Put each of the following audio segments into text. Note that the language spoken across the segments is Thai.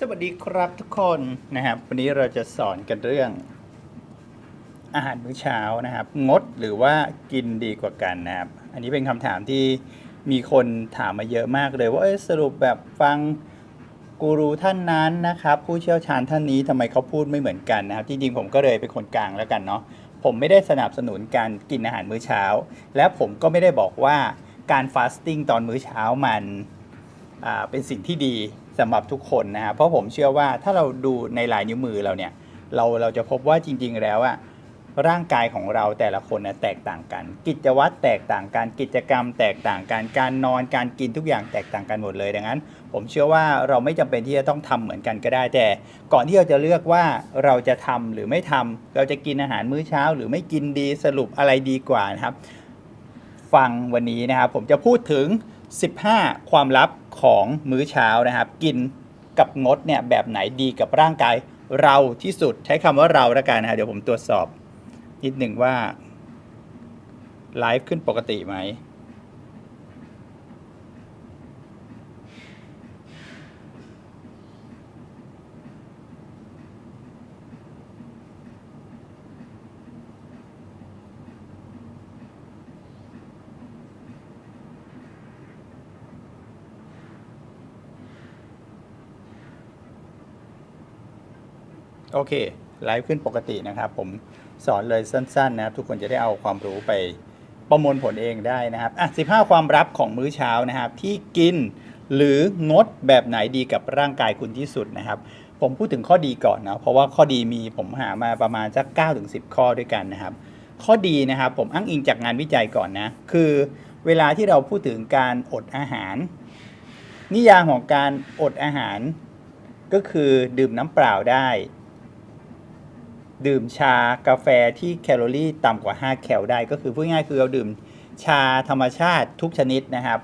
สวัสดีครับทุกคนนะครับ วันนี้เราจะสอนกันเรื่อง อาหารมื้อเช้านะครับ งดหรือว่ากินดีกว่ากันนะครับ อันนี้เป็นคำถามที่มีคนถามมาเยอะมากเลยว่าสรุปแบบฟังกูรูท่านนั้นนะครับ ผู้เชี่ยวชาญท่านนี้ทำไมเขาพูดไม่เหมือนกันนะครับจริงๆผมก็เลยเป็นคนกลางแล้วกันเนาะผมไม่ได้สนับสนุนการกินอาหารมื้อเช้า และผมก็ไม่ได้บอกว่าการฟาสติ้งตอนมื้อเช้ามันเป็นสิ่งที่ดี สำหรับทุกคนนะครับเพราะผมเชื่อว่าถ้าเราดูในลายนิ้วมือเราเนี่ยเราเราจะพบว่าจริง ๆ แล้วอะร่างกายของเราแต่ละคนนะแตกต่างกัน กิจวัตรแตกต่างกันกิจกรรม แตกต่างกันการนอนการกินทุกอย่างแตกต่างกันหมดเลยดังนั้น ผมเชื่อว่าเราไม่จำเป็นที่จะต้องทำเหมือนกันก็ได้ แต่ก่อนที่เราจะเลือกว่าเราจะทำหรือไม่ทำเราจะกินอาหารมื้อเช้า หรือไม่กินดีสรุปอะไรดีกว่านะครับ ฟังวันนี้นะครับผมจะพูดถึง 15 ความลับของมื้อเช้านะครับ กินกับงดเนี่ยแบบไหนดีกับร่างกายเราที่สุดใช้คำว่าเราละกันนะครับเดี๋ยวผมตรวจสอบนิดหนึ่งว่าไลฟ์ขึ้นปกติไหม โอเคไลฟ์ขึ้นปกตินะครับ ผมสอนเลยสั้นๆ นะครับ ทุกคนจะได้เอาความรู้ไปประมวลผลเองได้นะครับอะ15 ความลับของมื้อเช้านะครับ ที่กินหรืองดแบบไหนดีกับร่างกายคุณที่สุดนะครับ ผมพูดถึงข้อดีก่อนนะเพราะว่าข้อดีมีผมหามาประมาณสัก9ถึง10 ข้อด้วยกันนะครับ ข้อดีนะครับผมอ้างอิงจากงานวิจัยก่อนนะ คือเวลาที่เราพูดถึงการอดอาหาร นิยามของการอดอาหารก็คือดื่มน้ำเปล่าได้ ดื่มชากาแฟที่แคลอรี่ต่ำกว่า 5 แคลได้ ก็คือพูดง่ายคือเราดื่มชาธรรมชาติทุกชนิดนะครับ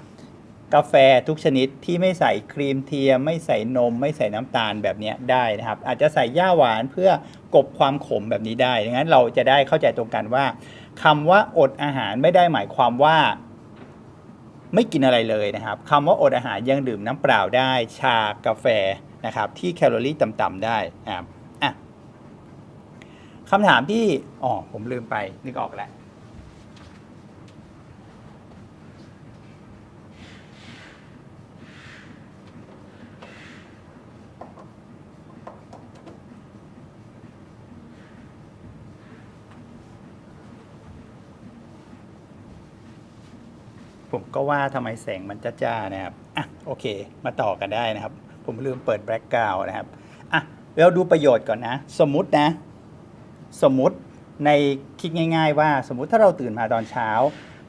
กาแฟทุกชนิดที่ไม่ใส่ครีมเทียม ไม่ใส่นม ไม่ใส่น้ำตาลแบบนี้ได้นะครับ อาจจะใส่ย่าหวานเพื่อกบความขมแบบนี้ได้ดังนั้นเราจะได้เข้าใจตรงกันว่าคำว่าอดอาหารไม่ได้หมายความว่าไม่กินอะไรเลยนะครับคำว่าอดอาหารยังดื่มน้ำเปล่าได้ ชากาแฟนะครับที่แคลอรี่ต่ำๆได้นะครับ คำถามที่อ๋อผมลืมไปนึกออกแล้วผมก็ว่าทำไมแสงมันจ้าๆนะครับ อะ โอเค มาต่อกันได้นะครับ ผมลืมเปิดแบล็กกราวนะครับ อะ เราดูประโยชน์ก่อนนะ สมมุตินะ สมมติในคิดง่าย ๆ ว่าสมมติถ้าเราตื่นมาตอนเช้า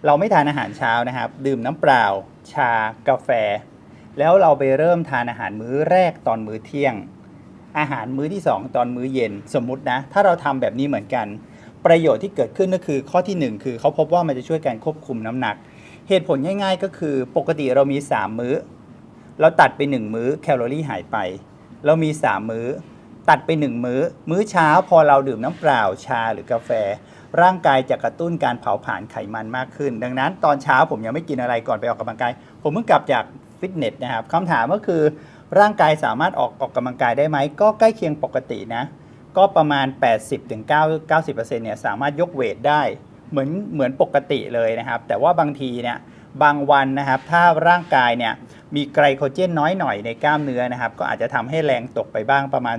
เราไม่ทานอาหารเช้านะครับ ดื่มน้ำเปล่า ชากาแฟ แล้วเราไปเริ่มทานอาหารมื้อแรกตอนมื้อเที่ยง อาหารมื้อที่ 2 ตอนมื้อเย็น สมมตินะ ถ้าเราทำแบบนี้เหมือนกัน ประโยชน์ที่เกิดขึ้นก็คือข้อทีหนึ่1 คือเขาพบว่ามันจะช่วยการควบคุมน้ำหนัก เหตุผลง่าย ๆ ก็คือปกติเรามี 3 มื้อ เราตัดไป 1 มื้อแคลอรี่หายไป เรามี 3 มื้อ ตัดไป1มื้อ มื้อเช้าพอเราดื่มน้ำเปล่าชาหรือกาแฟ ร่างกายจะกระตุ้นการเผาผลาญไขมันมากขึ้น ดังนั้นตอนเช้าผมยังไม่กินอะไรก่อนไปออกกำลังกาย ผมเพิ่งกลับจากฟิตเนสนะครับคำถามก็คือ ร่างกายสามารถออกออกกำลังกายได้ไหม ก็ใกล้เคียงปกตินะ ก็ประมาณ 80-90%เนี่ยสามารถยกเวทได้เหมือนเหมือนปกติเลยนะครับ แต่ว่าบางทีเนี่ย บางวันนะครับ ถ้าร่างกายเนี่ยมีไกลโคเจนน้อยหน่อยในกล้ามเนื้อนะครับ ก็อาจจะทำให้แรงตกไปบ้างประมาณ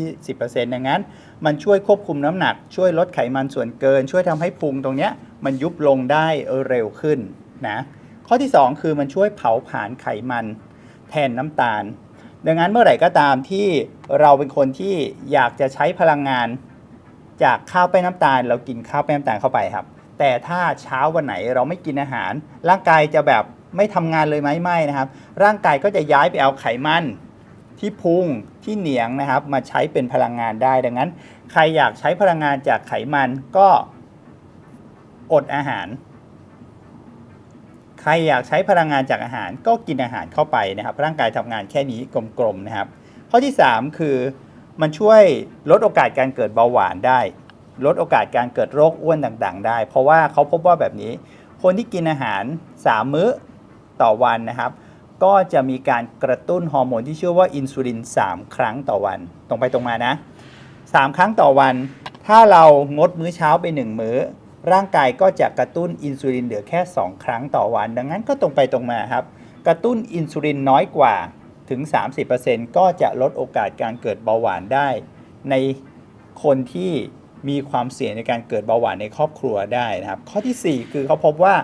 10-20%ดังนั้น มันช่วยควบคุมน้ำหนัก ช่วยลดไขมันส่วนเกิน ช่วยทำให้พุงตรงเนี้ยมันยุบลงได้เร็วขึ้นนะข้อที่ 2 คือมันช่วยเผาผลาญไขมันแทนน้ำตาล ดังนั้นเมื่อไหร่ก็ตามที่เราเป็นคนที่อยากจะใช้พลังงาน จากข้าวแป้งน้ำตาล เรากินข้าวแป้งน้ำตาลเข้าไปครับ แต่ถ้าเช้าวันไหนเราไม่กินอาหาร ร่างกายจะแบบไม่ทำงานเลยไหมไม่นะครับ ร่างกายก็จะย้ายไปเอาไขมันที่พุงที่เหนียงนะครับ มาใช้เป็นพลังงานได้ดังนั้น ใครอยากใช้พลังงานจากไขมันก็อดอาหาร ใครอยากใช้พลังงานจากอาหารก็กินอาหารเข้าไปนะครับ ร่างกายทำงานแค่นี้กลมๆนะครับ ข้อที่ 3 คือมันช่วยลดโอกาสการเกิดเบาหวานได้ ลดโอกาสการเกิดโรคอ้วนต่างๆ ได้ เพราะว่าเขาพบว่าแบบนี้ คนที่กินอาหาร 3 มื้อต่อวันนะครับ ก็จะมีการกระตุ้นฮอร์โมนที่ชื่อว่าอินซูลิน 3 ครั้งต่อวัน ตรงไปตรงมานะ 3 ครั้งต่อวัน ถ้าเรางดมื้อเช้าไป 1 มื้อ ร่างกายก็จะกระตุ้นอินซูลินเหลือแค่ 2 ครั้งต่อวัน ดังนั้นก็ตรงไปตรงมาครับ กระตุ้นอินซูลินน้อยกว่าถึง 30%ก็จะลดโอกาสการเกิดเบาหวานได้ ในคนที่ มีความเสี่ยงในการเกิดเบาหวานในครอบครัวได้นะครับ ข้อทีสี่ 4 คือเขาพบว่า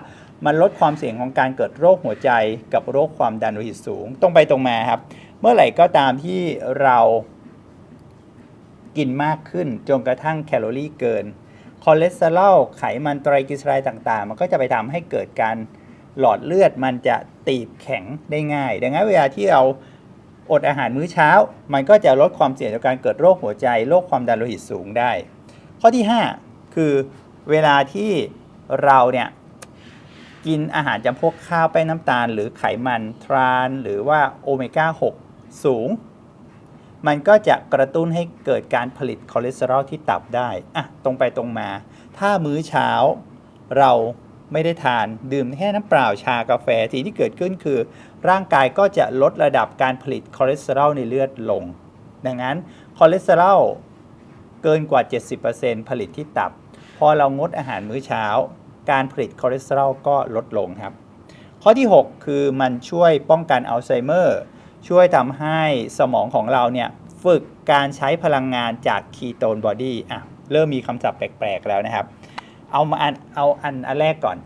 มันลดความเสี่ยงของการเกิดโรคหัวใจกับโรคความดันโลหิตสูง ตรงไปตรงมาครับ เมื่อไหร่ก็ตามที่เรากินมากขึ้นจนกระทั่งแคลอรี่เกินคอเลสเตอรอลไขมันไตรกลีเซอไรด์ต่าง ๆ มันก็จะไปทำให้เกิดการหลอดเลือดมันจะตีบแข็งได้ง่าย ดังนั้นเวลาที่เราอดอาหารมื้อเช้า มันก็จะลดความเสี่ยงต่อการเกิดโรคหัวใจ โรคความดันโลหิตสูงได้ ข้อที่ 5 คือเวลาที่เราเนี่ยกินอาหารจำพวกข้าวแป้งน้ำตาล หรือไขมันทรานหรือว่าโอเมก้า 6 สูง มันก็จะกระตุ้นให้เกิดการผลิตคอเลสเตอรอลที่ตับได้อะตรงไปตรงมา ถ้ามื้อเช้าเราไม่ได้ทานดื่มแค่น้ำเปล่าชากาแฟสิ่งที่เกิดขึ้นคือ ร่างกายก็จะลดระดับการผลิตคอเลสเตอรอลในเลือดลง ดังนั้นคอเลสเตอรอล เกินกว่า 70%ผลิตที่ตับ พอเรางดอาหารมื้อเช้า การผลิตคอเลสเตอรอลก็ลดลงครับ ข้อที่ 6 คือมันช่วยป้องกันอัลไซเมอร์ ช่วยทำให้สมองของเราเนี่ยฝึกการใช้พลังงานจากคีโตนบอดี้อะเริ่มมีคำศัพท์แปลก ๆ แล้วนะครับ เอามาอันเอาอันอันแรกก่อน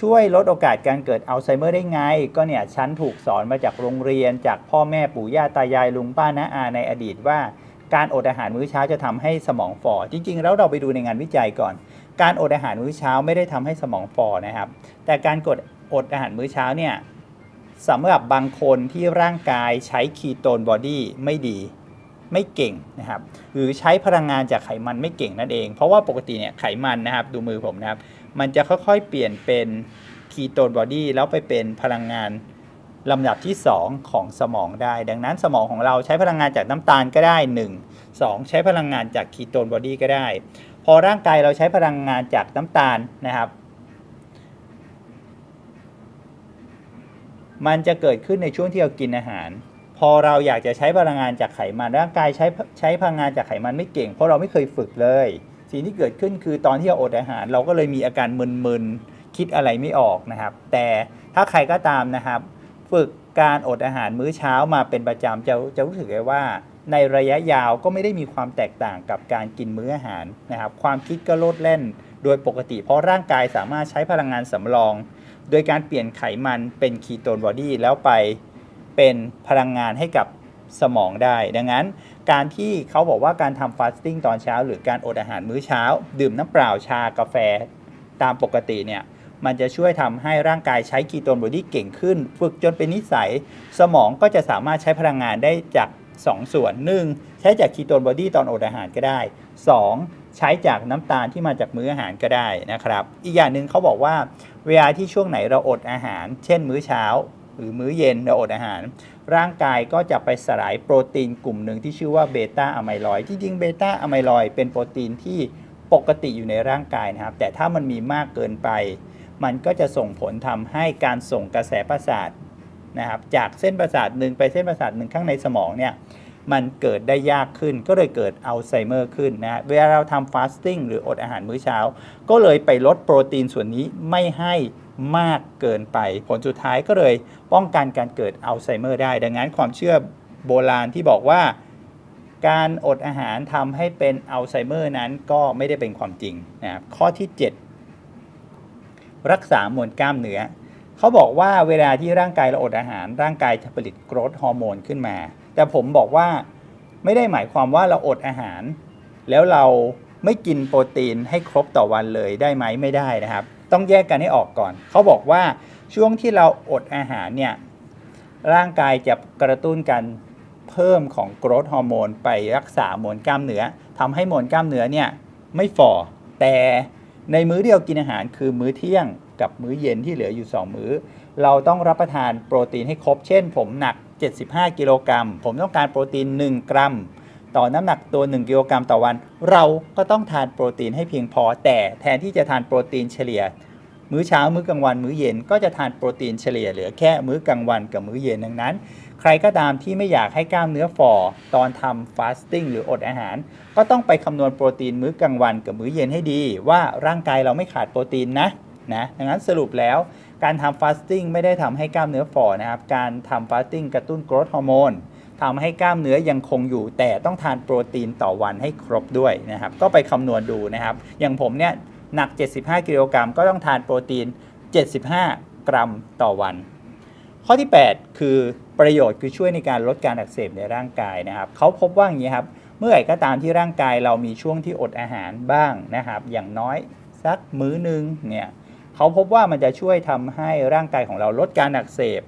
ช่วยลดโอกาสการเกิดอัลไซเมอร์ได้ไง ก็เนี่ยฉันถูกสอนมาจากโรงเรียนจากพ่อแม่ปู่ย่าตายายลุงป้าน้าอาในอดีตว่า การอดอาหารมื้อเช้าจะทำให้สมองฝ่อจริง ๆ แล้วเราไปดูในงานวิจัยก่อน การอดอาหารมื้อเช้าไม่ได้ทำให้สมองฝ่อนะครับ แต่การกดอดอาหารมื้อเช้าเนี่ยสำหรับบางคนที่ร่างกายใช้คีโตนบอดี้ไม่ดีไม่เก่งนะครับหรือใช้พลังงานจากไขมันไม่เก่งนั่นเอง เพราะว่าปกติเนี่ยไขมันนะครับดูมือผมนะครับ มันจะค่อยๆเปลี่ยนเป็นคีโตนบอดี้แล้วไปเป็นพลังงาน ลำดับที่ 2 ของสมองได้ ดังนั้นสมองของเราใช้พลังงานจากน้ำตาลก็ได้ 1 2 ใช้พลังงานจากคีโตนบอดี้ก็ได้ พอร่างกายเราใช้พลังงานจากน้ำตาลนะครับ มันจะเกิดขึ้นในช่วงที่เรากินอาหาร พอเราอยากจะใช้พลังงานจากไขมันร่างกายใช้ใช้พลังงานจากไขมันไม่เก่ง เพราะเราไม่เคยฝึกเลย สิ่งที่เกิดขึ้นคือตอนที่เราอดอาหาร เราก็เลยมีอาการมึนๆคิดอะไรไม่ออกนะครับ แต่ถ้าใครก็ตามนะครับ ฝึกการอดอาหารมื้อเช้ามาเป็นประจำจะจะรู้สึกเลยว่า ในระยะยาวก็ไม่ได้มีความแตกต่างกับการกินมื้ออาหารนะครับความคิดก็ลดเล่นโดยปกติ เพราะร่างกายสามารถใช้พลังงานสำรอง โดยการเปลี่ยนไขมันเป็นคีโตนบอดี้แล้วไปเป็นพลังงานให้กับสมองได้ ดังนั้นการที่เขาบอกว่าการทำฟาสติ้งตอนเช้า หรือการอดอาหารมื้อเช้า ดื่มน้ำเปล่าชากาแฟตามปกติเนี่ย มันจะช่วยทำให้ร่างกายใช้คีโตนบอดี้เก่งขึ้น ฝึกจนเป็นนิสัย สมองก็จะสามารถใช้พลังงานได้จาก 2 ส่วน 1. ใช้จากคีโตนบอดี้ตอนอดอาหารก็ได้ 2. ใช้จากน้ำตาลที่มาจากมื้ออาหารก็ได้นะครับ อีกอย่างหนึ่งเขาบอกว่า เวลาที่ช่วงไหนเราอดอาหาร เช่น มื้อเช้า หรือมื้อเย็นเราอดอาหาร ร่างกายก็จะไปสลายโปรตีนกลุ่มหนึ่งที่ชื่อว่าเบต้าอะไมลอยด์ที่จริงเบต้าอะไมลอยด์เป็นโปรตีนที่ปกติอยู่ในร่างกายนะครับ แต่ถ้ามันมีมากเกินไป มันก็จะส่งผลทำให้การส่งกระแสประสาทนะครับจากเส้นประสาทหนึ่งไปเส้นประสาทหนึ่งข้างในสมองเนี่ยมันเกิดได้ยากขึ้นก็เลยเกิดอัลไซเมอร์ขึ้นนะฮะเวลาเราทำฟาสติ้งหรืออดอาหารมื้อเช้า ก็เลยไปลดโปรตีนส่วนนี้ไม่ให้มากเกินไป ผลสุดท้ายก็เลยป้องกันการเกิดอัลไซเมอร์ได้ ดังนั้นความเชื่อโบราณที่บอกว่า การอดอาหารทำให้เป็นอัลไซเมอร์นั้นก็ไม่ได้เป็นความจริงนะครับข้อที่ 7 รักษามวลกล้ามเนื้อเขาบอกว่าเวลาที่ร่างกายเราอดอาหาร ร่างกายจะผลิตโกรทฮอร์โมนขึ้นมา แต่ผมบอกว่าไม่ได้หมายความว่าเราอดอาหาร แล้วเราไม่กินโปรตีนให้ครบต่อวันเลยได้ไหมไม่ได้นะครับ ต้องแยกกันให้ออกก่อน เขาบอกว่าช่วงที่เราอดอาหารเนี่ยร่างกายจะกระตุ้นการเพิ่มของโกรทฮอร์โมนไปรักษามวลกล้ามเนื้อทำให้มวลกล้ามเนื้อเนี่ยไม่ฝ่อแต่ ในมื้อเดียวกินอาหารคือมื้อเที่ยงกับมื้อเย็นที่เหลืออยู่ 2 มื้อ เราต้องรับประทานโปรตีนให้ครบ เช่น ผมหนัก 75 กิโลกรัม ผมต้องการโปรตีน 1 กรัม ต่อน้ำหนักตัว 1 กิโลกรัมต่อวัน เราก็ต้องทานโปรตีนให้เพียงพอ แต่แทนที่จะทานโปรตีนเฉลี่ย มื้อเช้า มื้อกลางวัน มื้อเย็น ก็จะทานโปรตีนเฉลี่ยเหลือแค่มื้อกลางวันกับมื้อเย็นดังนั้น ใครก็ตามที่ไม่อยากให้กล้ามเนื้อฝ่อตอนทำฟาสติ้งหรืออดอาหาร ก็ต้องไปคำนวณโปรตีนมื้อกลางวันกับมื้อเย็นให้ดี ว่าร่างกายเราไม่ขาดโปรตีนนะนะดังนั้นสรุปแล้วการทำฟาสติ้งไม่ได้ทำให้กล้ามเนื้อฝ่อนะครับ การทำฟาสติ้งกระตุ้นโกรทฮอร์โมนทำให้กล้ามเนื้อยังคงอยู่ แต่ต้องทานโปรตีนต่อวันให้ครบด้วยนะครับ ก็ไปคำนวณดูนะครับ อย่างผมเนี่ยหนัก 75 กิโลกรัมก็ต้องทานโปรตีน 75 กรัมต่อวัน ข้อที่ 8 คือ ประโยชน์คือช่วยในการลดการอักเสบในร่างกายนะครับเขาพบว่าอย่างนี้ครับเมื่อไหร่ก็ตามที่ร่างกายเรามีช่วงที่อดอาหารบ้างนะครับ อย่างน้อยสักมื้อนึงเนี่ยเขาพบว่ามันจะช่วยทำให้ร่างกายของเราลดการอักเสบ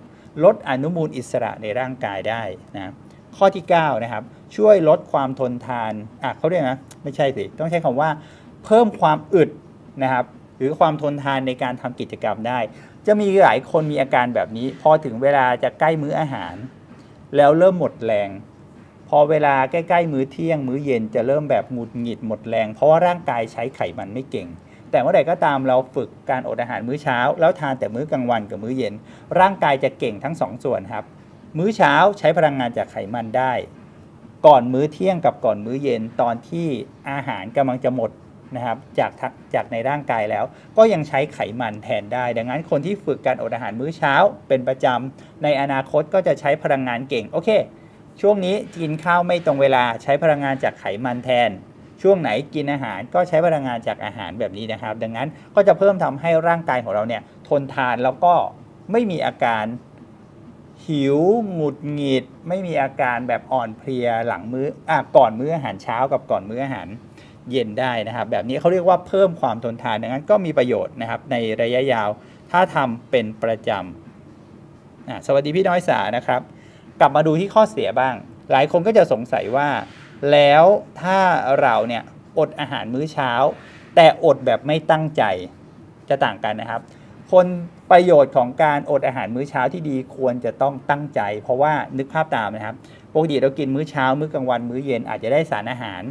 ลดอนุมูลอิสระในร่างกายได้นะข้อที่9นะครับช่วยลดความทนทานอะเขาเรียกนะไม่ใช่สิต้องใช้คำว่า เพิ่มความอึดนะครับหรือความทนทานในการทำกิจกรรมได้ จะมีหลายคนมีอาการแบบนี้ พอถึงเวลาจะใกล้มื้ออาหาร แล้วเริ่มหมดแรง พอเวลาใกล้ๆ มื้อเที่ยง มื้อเย็นจะเริ่มแบบหงุดหงิดหมดแรง เพราะว่าร่างกายใช้ไขมันไม่เก่ง แต่เมื่อใดก็ตามเราฝึกการอดอาหารมื้อเช้า แล้วทานแต่มื้อกลางวันกับมื้อเย็น ร่างกายจะเก่งทั้งสองส่วนครับ มื้อเช้าใช้พลังงานจากไขมันได้ ก่อนมื้อเที่ยงกับก่อนมื้อเย็นตอนที่อาหารกำลังจะหมด นะครับจากจากในร่างกายแล้ว ก็ยังใช้ไขมันแทนได้ ดังนั้นคนที่ฝึกการอดอาหารมื้อเช้าเป็นประจำในอนาคตก็จะใช้พลังงานเก่งโอเค ช่วงนี้กินข้าวไม่ตรงเวลาใช้พลังงานจากไขมันแทน ช่วงไหนกินอาหารก็ใช้พลังงานจากอาหารแบบนี้นะครับ ดังนั้นก็จะเพิ่มทำให้ร่างกายของเราเนี่ยทนทานแล้วก็ไม่มีอาการหิวหงุดหงิด ไม่มีอาการแบบอ่อนเพลียหลังมื้ออะก่อนมื้ออาหารเช้ากับก่อนมื้ออาหาร เย็นได้นะครับ แบบนี้เขาเรียกว่าเพิ่มความทนทานดังนั้นก็มีประโยชน์นะครับ ในระยะยาวถ้าทำเป็นประจำสวัสดีพี่น้อยสานะครับ กลับมาดูที่ข้อเสียบ้าง หลายคนก็จะสงสัยว่า แล้วถ้าเราเนี่ยอดอาหารมื้อเช้า แต่อดแบบไม่ตั้งใจจะต่างกันนะครับ คนประโยชน์ของการอดอาหารมื้อเช้าที่ดีควรจะต้องตั้งใจ เพราะว่านึกภาพตามนะครับปกติเรากินมื้อเช้ามื้อกลางวันมื้อเย็นอาจจะได้สารอาหาร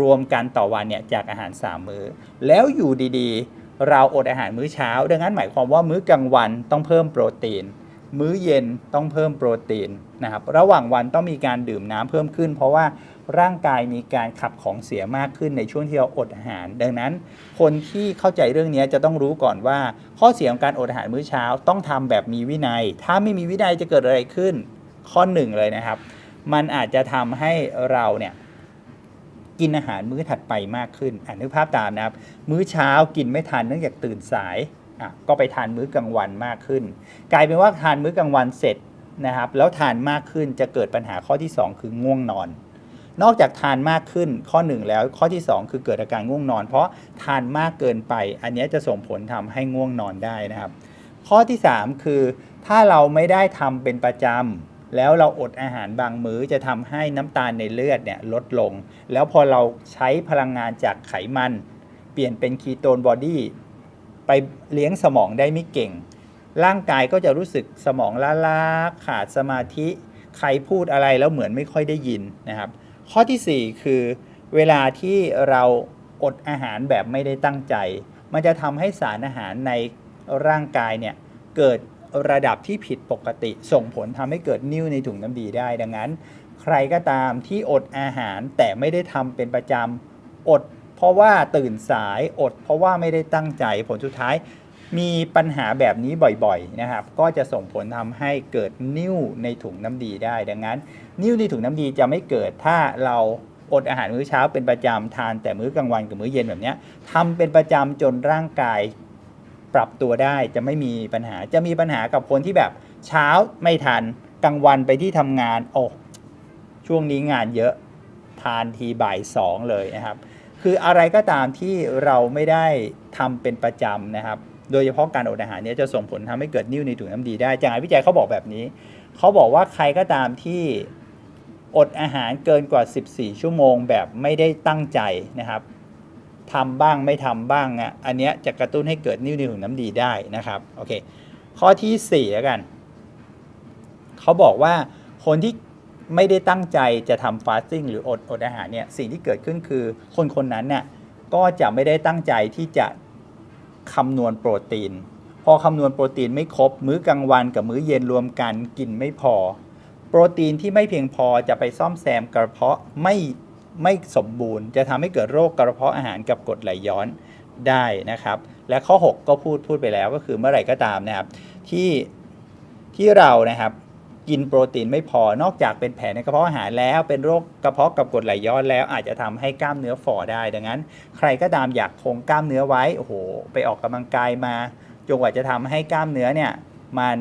รวมกันต่อวันเนี่ยจากอาหาร 3 มื้อ แล้วอยู่ดีๆ เราอดอาหารมื้อเช้า ดังนั้นหมายความว่ามื้อกลางวันต้องเพิ่มโปรตีน มื้อเย็นต้องเพิ่มโปรตีนนะครับระหว่างวันต้องมีการดื่มน้ำเพิ่มขึ้น เพราะว่าร่างกายมีการขับของเสียมากขึ้นในช่วงที่เราอดอาหาร ดังนั้น คนที่เข้าใจเรื่องนี้จะต้องรู้ก่อนว่า ข้อเสียของการอดอาหารมื้อเช้าต้องทำแบบมีวินัย ถ้าไม่มีวินัยจะเกิดอะไรขึ้น ข้อหนึ่งเลยนะครับ มันอาจจะทำให้เราเนี่ย กินอาหารมื้อถัดไปมากขึ้นอ่านึกภาพตามนะครับ มื้อเช้ากินไม่ทันเนื่องจากตื่นสายอะก็ไปทานมื้อกลางวันมากขึ้น กลายเป็นว่าทานมื้อกลางวันเสร็จนะครับ แล้วทานมากขึ้นจะเกิดปัญหาข้อที่ 2 คือง่วงนอน นอกจากทานมากขึ้นข้อ 1 แล้วข้อที่ 2 คือเกิดอาการง่วงนอน เพราะทานมากเกินไป อันนี้จะส่งผลทำให้ง่วงนอนได้นะครับ ข้อที่ 3 คือถ้าเราไม่ได้ทำเป็นประจำ แล้วเราอดอาหารบางมื้อจะทำให้น้ำตาลในเลือดเนี่ยลดลง แล้วพอเราใช้พลังงานจากไขมัน เปลี่ยนเป็นคีโตนบอดี้ไปเลี้ยงสมองได้ไม่เก่ง ร่างกายก็จะรู้สึกสมองล้าๆขาดสมาธิ ใครพูดอะไรแล้วเหมือนไม่ค่อยได้ยินนะครับ ข้อทีสี่4 คือ เวลาที่เราอดอาหารแบบไม่ได้ตั้งใจ มันจะทำให้สารอาหารในร่างกายเนี่ยเกิด ระดับที่ผิดปกติ ส่งผลทำให้เกิดนิ่วในถุงน้ำดีได้ ดังนั้น ใครก็ตามที่อดอาหารแต่ไม่ได้ทำเป็นประจำอด เพราะว่าตื่นสายอด เพราะว่าไม่ได้ตั้งใจผลสุดท้ายมีปัญหาแบบนี้บ่อยๆนะครับ ก็จะส่งผลทำให้เกิดนิ่วในถุงน้ำดีได้ ดังนั้น นิ่วในถุงน้ำดีจะไม่เกิดถ้าเราอดอาหารมื้อเช้าเป็นประจำทานแต่มื้อกลางวันกับมื้อเย็นแบบนี้ทำเป็นประจำจนร่างกาย ปรับตัวได้จะไม่มีปัญหาจะมีปัญหากับคนที่แบบเช้าไม่ทันกลางวันไปที่ทำงานโอ้ช่วงนี้งานเยอะทานทีบ่ายสองเลยนะครับ คืออะไรก็ตามที่เราไม่ได้ทำเป็นประจำนะครับ โดยเฉพาะการอดอาหารเนี้จะส่งผลทำให้เกิดนิ่วในถุงน้ำดีได้จากงานวิจัยเขาบอกแบบนี้ เขาบอกว่าใครก็ตามที่อดอาหารเกินกว่า 14 ชั่วโมงแบบไม่ได้ตั้งใจนะครับ ทำบ้างไม่ทำบ้างอะอันเนี้ยจะกระตุ้นให้เกิดนิ่วในถุงน้ำดีได้นะครับโอเคข้อที่4แล้วกันเขาบอกว่าคนที่ไม่ได้ตั้งใจจะทำฟาสติ้งหรืออดอดอาหารเนี่ยสิ่งที่เกิดขึ้นคือคนคนนั้นเนี่ยก็จะไม่ได้ตั้งใจที่จะคำนวณโปรตีน พอคำนวณโปรตีนไม่ครบ มื้อกลางวันกับมื้อเย็นรวมกันกินไม่พอ โปรตีนที่ไม่เพียงพอจะไปซ่อมแซมกระเพาะไม่ ไม่สมบูรณ์ จะทำให้เกิดโรคกระเพาะอาหารกับกรดไหลย้อนได้นะครับ และข้อ 6 ก็พูดพูดไปแล้วก็คือเมื่อไหร่ก็ตามนะครับ ที่ที่เรานะครับกินโปรตีนไม่พอนอกจากเป็นแผลในกระเพาะอาหารแล้วเป็นโรคกระเพาะกับกรดไหลย้อนแล้วอาจจะทำให้กล้ามเนื้อฝ่อได้ ดังนั้น ใครก็ตามอยากคงกล้ามเนื้อไว้โอ้โหไปออกกำลังกายมาจนกว่าจะทำให้กล้ามเนื้อเนี่ยมัน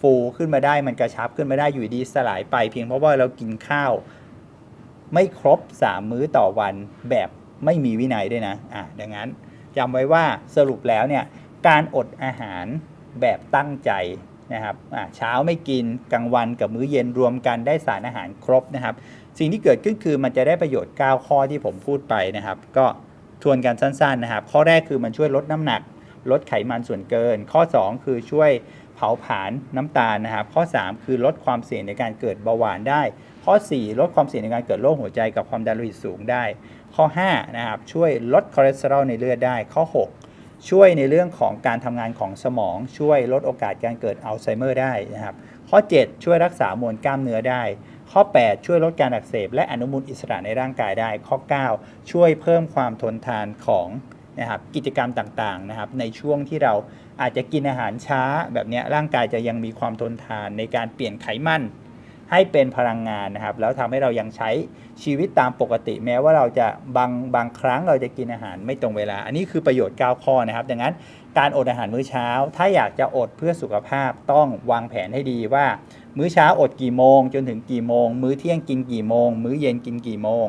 ฟูขึ้นมาได้มันกระชับขึ้นมาได้อยู่ดีสลายไปเพียงเพราะว่าเรากินข้าว ไม่ครบ 3 มื้อต่อวันแบบไม่มีวินัยด้วยนะอะดังนั้นจำไว้ว่าสรุปแล้วเนี่ยการอดอาหารแบบตั้งใจนะครับอะเช้าไม่กินกลางวันกับมื้อเย็นรวมกันได้สารอาหารครบนะครับ สิ่งที่เกิดขึ้นคือมันจะได้ประโยชน์ 9 ข้อที่ผมพูดไปนะครับ ก็ทวนกันสั้นๆนะครับ ข้อแรกคือมันช่วยลดน้ำหนัก ลดไขมันส่วนเกิน ข้อ 2 คือช่วยเผาผลาญน้ำตาลนะครับ ข้อ 3 คือลดความเสี่ยงในการเกิดเบาหวานได้ ข้อ 4 ลดความเสี่ยงในการเกิดโรคหัวใจกับความดันโลหิตสูงได้ ข้อ5นะครับช่วยลดคอเลสเตอรอลในเลือดได้ ข้อ 6 ช่วยในเรื่องของการทำงานของสมอง ช่วยลดโอกาสการเกิดอัลไซเมอร์ได้นะครับข้อ 7 ช่วยรักษามวลกล้ามเนื้อได้ ข้อ 8 ช่วยลดการอักเสบ และอนุมูลอิสระในร่างกายได้ ข้อ 9 ช่วยเพิ่มความทนทานของนะครับกิจกรรมต่างๆนะครับในช่วงที่เราอาจจะกินอาหารช้าแบบนี้ร่างกายจะยังมีความทนทานในการเปลี่ยนไขมัน ให้เป็นพลังงานนะครับ แล้วทำให้เรายังใช้ชีวิตตามปกติ แม้ว่าเราจะบางบางครั้งเราจะกินอาหารไม่ตรงเวลา อันนี้คือประโยชน์ 9 ข้อนะครับ ดังนั้นการอดอาหารมื้อเช้า ถ้าอยากจะอดเพื่อสุขภาพต้องวางแผนให้ดีว่า มื้อเช้าอดกี่โมง จนถึงกี่โมง มื้อเที่ยงกินกี่โมง มื้อเย็นกินกี่โมง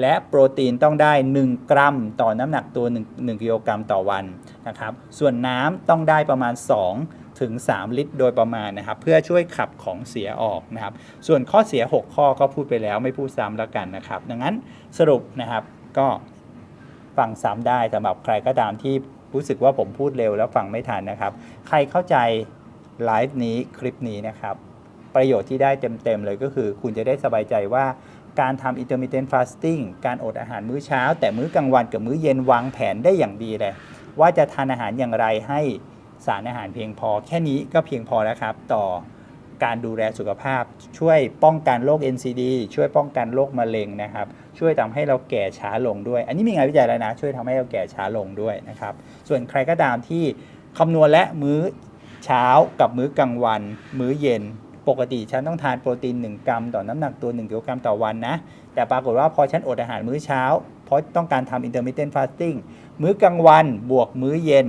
และโปรตีนต้องได้ 1 กรัม ต่อน้ำหนักตัว 1 1กิโลกรัมต่อวันนะครับ ส่วนน้ำต้องได้ประมาณ 2 ถึง 3 ลิตร โดยประมาณนะครับ เพื่อช่วยขับของเสียออกนะครับ ส่วนข้อเสีย 6 ข้อก็พูดไปแล้วไม่พูดซ้ำแล้วกันนะครับ ดังนั้นสรุปนะครับก็ฟังซ้ำได้สำหรับใครก็ตามที่รู้สึกว่าผมพูดเร็วแล้วฟังไม่ทันนะครับ ใครเข้าใจไลฟ์นี้คลิปนี้นะครับ ประโยชน์ที่ได้เต็มๆเลยก็คือ คุณจะได้สบายใจว่าการทำ intermittent fasting การอดอาหารมื้อเช้า แต่มื้อกลางวันกับมื้อเย็นวางแผนได้อย่างดีเลย ว่าจะทานอาหารอย่างไรให้ สารอาหารเพียงพอ แค่นี้ก็เพียงพอแล้วครับ ต่อการดูแลสุขภาพ ช่วยป้องกันโรค NCD ช่วยป้องกันโรคมะเร็งนะครับ ช่วยทำให้เราแก่ช้าลงด้วย อันนี้มีงานวิจัยแล้วนะ ช่วยทำให้เราแก่ช้าลงด้วยนะครับ ส่วนใครก็ตามที่คำนวณและมื้อเช้ากับมื้อกลางวัน มื้อเย็นปกติฉันต้องทานโปรตีน 1 กรัม ต่อน้ำหนักตัว 1กิโลกรัมต่อวันนะ แต่ปรากฏว่าพอฉันอดอาหารมื้อเช้า เพราะต้องการทำ intermittent fasting มื้อกลางวันบวกมื้อเย็น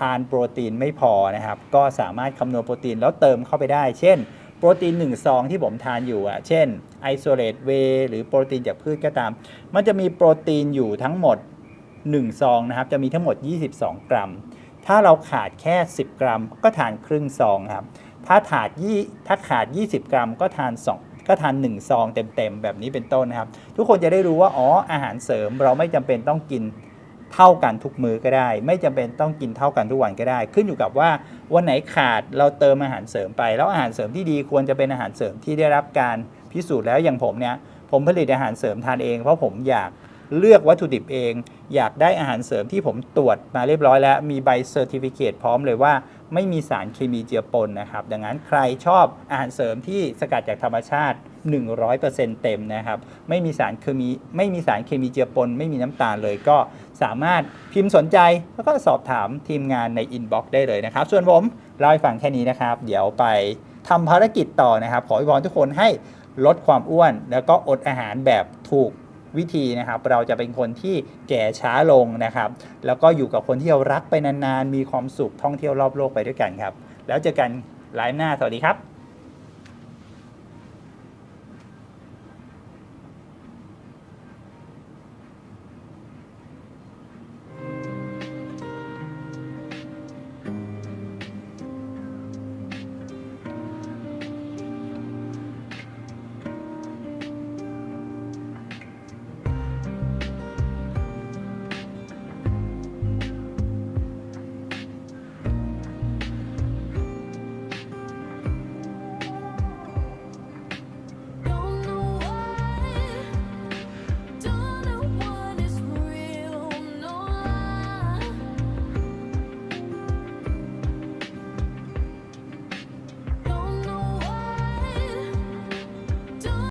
ทานโปรตีนไม่พอนะครับ ก็สามารถคำนวณโปรตีนแล้วเติมเข้าไปได้ เช่น โปรตีน1ซองที่ผมทานอยู่อะ เช่น isolate whey หรือโปรตีนจากพืชก็ตาม มันจะมีโปรตีนอยู่ทั้งหมด 1 ซองนะครับ จะมีทั้งหมด 22 กรัม ถ้าเราขาดแค่ 10 กรัม ก็ทานครึ่งซองครับ ถ้าขาดยี่ถ้าขาด 20 กรัม ก็ทาน 2ก็ทาน1ซองเต็มๆ แบบนี้เป็นต้นนะครับ ทุกคนจะได้รู้ว่า อ๋อ อาหารเสริมเราไม่จำเป็นต้องกิน เท่ากันทุกมื้อก็ได้ ไม่จำเป็นต้องกินเท่ากันทุกวันก็ได้ ขึ้นอยู่กับว่าวันไหนขาดเราเติมอาหารเสริมไป แล้วอาหารเสริมที่ดีควรจะเป็นอาหารเสริมที่ได้รับการพิสูจน์แล้วอย่างผมเนี่ยผมผลิตอาหารเสริมทานเองเพราะผมอยากเลือกวัตถุดิบเอง อยากได้อาหารเสริมที่ผมตรวจมาเรียบร้อยแล้ว มีใบเซอร์ติฟิเคตพร้อมเลยว่า ไม่มีสารเคมีเจือปนนะครับ ดังนั้นใครชอบอาหารเสริมที่สกัดจากธรรมชาติ 100%เต็มนะครับ ไม่มีสารเคมีไม่มีสารเคมีเจือปน ไม่มีน้ำตาลเลยก็สามารถพิมพ์สนใจแล้วก็สอบถามทีมงานในอินบ็อกซ์ได้เลยนะครับ ส่วนผมเล่าให้ฟังแค่นี้นะครับ เดี๋ยวไปทำภารกิจต่อนะครับ ขอให้พรทุกคนให้ลดความอ้วน แล้วก็อดอาหารแบบถูกวิธีนะครับ เราจะเป็นคนที่แก่ช้าลงนะครับ แล้วก็อยู่กับคนที่เรารักไปนานๆ มีความสุขท่องเที่ยวรอบโลกไปด้วยกันครับ แล้วเจอกันไลฟ์หน้าสวัสดีครับ